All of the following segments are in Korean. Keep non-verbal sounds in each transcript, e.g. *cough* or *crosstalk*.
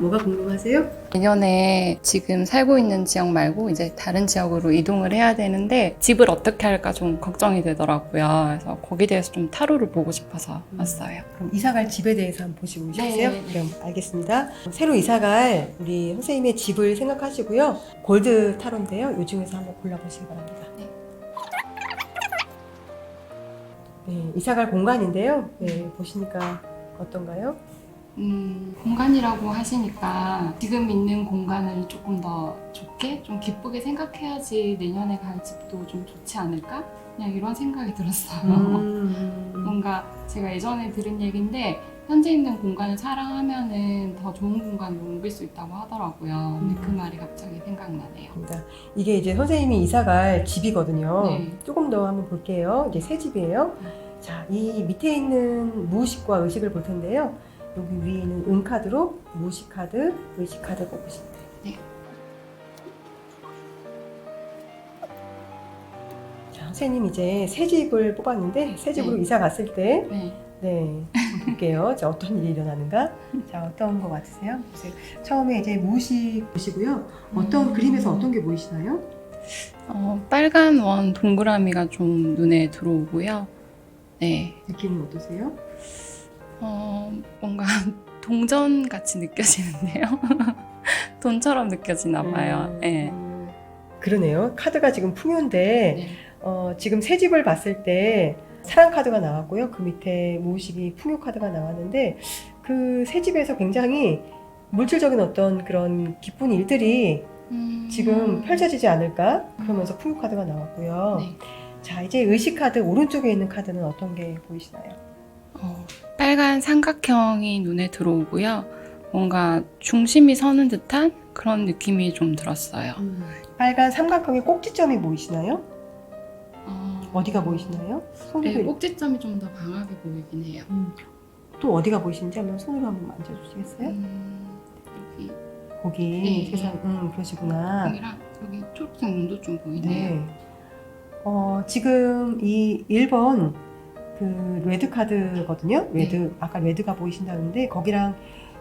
뭐가 궁금하세요? 내년에 지금 살고 있는 지역 말고 이제 다른 지역으로 이동을 해야 되는데 집을 어떻게 할까 좀 걱정이 되더라고요. 그래서 거기에 대해서 좀 타로를 보고 싶어서 왔어요. 그럼 이사갈 집에 대해서 한번 보시고 싶으세요? 네, 네. 그럼 알겠습니다. 새로 이사갈 우리 선생님의 집을 생각하시고요. 골드 타로인데요. 요 중에서 한번 골라보시기 바랍니다. 네. 네, 이사갈 공간인데요. 네, 보시니까 어떤가요? 음, 공간이라고 하시니까 지금 있는 공간을 조금 더 좋게, 좀 기쁘게 생각해야지 내년에 갈 집도 좀 좋지 않을까? 그냥 이런 생각이 들었어요. 음, *laughs* 뭔가 제가 예전에 들은 얘기인데 현재 있는 공간을 사랑하면은 더 좋은 공간으로 옮길 수 있다고 하더라고요. 근데 음. 그 말이 갑자기 생각나네요. 입니다. 이게 이제 선생님이 이사갈 집이거든요. 네. 조금 더 한번 볼게요. 이제 새 집이에요. 자, 이 밑에 있는 무의식과 의식을 볼 텐데요. 여기 위에 있는 은 카드로 무의식 카드, 의식 카드 뽑으시면 돼요. 네. 자, 선생님 이제 새 집을 뽑았는데 새 집으로 네. 이사 갔을 때, 네. 네, 볼게요. 자, 어떤 일이 일어나는가? 자, 어떤 거 같으세요? 처음에 이제 무의식 보시고요. 어떤 음. 그림에서 어떤 게 보이시나요? 어, 빨간 원 동그라미가 좀 눈에 들어오고요. 네. 느낌은 어떠세요? 어, 뭔가 *laughs* 동전 같이 느껴지는데요. *laughs* 돈처럼 느껴지나 봐요. 음, 네. 음, 그러네요. 카드가 지금 풍요인데 네. 어, 지금 새 집을 봤을 때 사랑 카드가 나왔고요. 그 밑에 무의식이 풍요 카드가 나왔는데 그 새 집에서 굉장히 물질적인 어떤 그런 기쁜 일들이 음. 지금 펼쳐지지 않을까 그러면서 풍요 카드가 나왔고요. 네. 자 이제 의식 카드 오른쪽에 있는 카드는 어떤 게 보이시나요? 어, 빨간 삼각형이 눈에 들어오고요. 뭔가 중심이 서는 듯한 그런 느낌이 좀 들었어요. 빨간 삼각형의 꼭지점이 보이시나요? 어, 어디가 보이시나요? 손으로 네, 꼭지점이 좀 더 강하게 보이긴 해요. 음, 또 어디가 보이시는지 한번 손으로 한번 만져주시겠어요? 음, 여기 거기 네. 세상 음 그러시구나. 여기랑 여기 초록색 눈도 좀 보이네요. 네. 어, 지금 이 1번 그 레드 카드거든요. 레드 네. 아까 레드가 보이신다는데 거기랑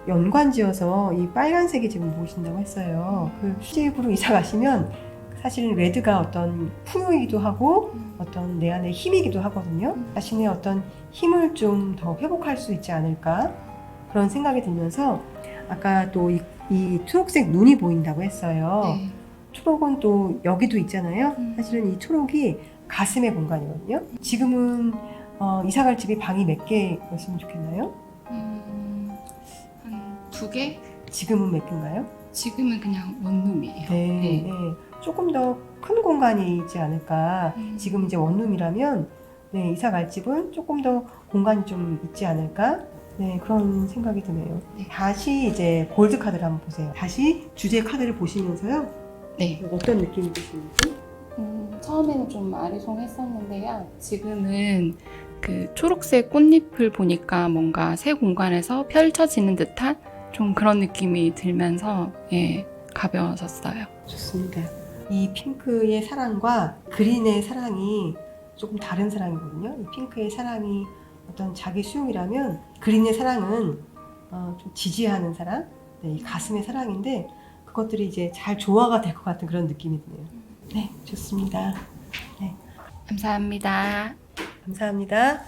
연관지어서 이 빨간색이 지금 보이신다고 했어요. 그 집으로 이사 가시면 사실은 레드가 어떤 풍요이기도 하고 음, 어떤 내 안의 힘이기도 하거든요. 음. 자신의 어떤 힘을 좀 더 회복할 수 있지 않을까 그런 생각이 들면서 아까 또 이, 이 초록색 눈이 보인다고 했어요. 네. 초록은 또 여기도 있잖아요. 음. 사실은 이 초록이 가슴의 공간이거든요. 지금은 어, 이사갈 집이 방이 몇 개였으면 좋겠나요? 음, 한두 개? 지금은 몇 개인가요? 지금은 그냥 원룸이에요. 네, 네. 네. 조금 더 큰 공간이지 않을까. 음. 지금 이제 원룸이라면 네, 이사갈 집은 조금 더 공간이 좀 있지 않을까. 네, 그런 생각이 드네요. 네. 다시 이제 골드 카드를 한번 보세요. 다시 주제 카드를 보시면서요. 네. 어떤 느낌이 드시는지. 음, 처음에는 좀 아리송했었는데요. 지금은 그 초록색 꽃잎을 보니까 뭔가 새 공간에서 펼쳐지는 듯한 좀 그런 느낌이 들면서 예, 가벼워졌어요. 좋습니다. 이 핑크의 사랑과 그린의 사랑이 조금 다른 사랑이거든요. 이 핑크의 사랑이 어떤 자기 수용이라면 그린의 사랑은 어, 좀 지지하는 사랑, 네, 이 가슴의 사랑인데 그것들이 이제 잘 조화가 될 것 같은 그런 느낌이 드네요. 네, 좋습니다. 감사합니다. 감사합니다.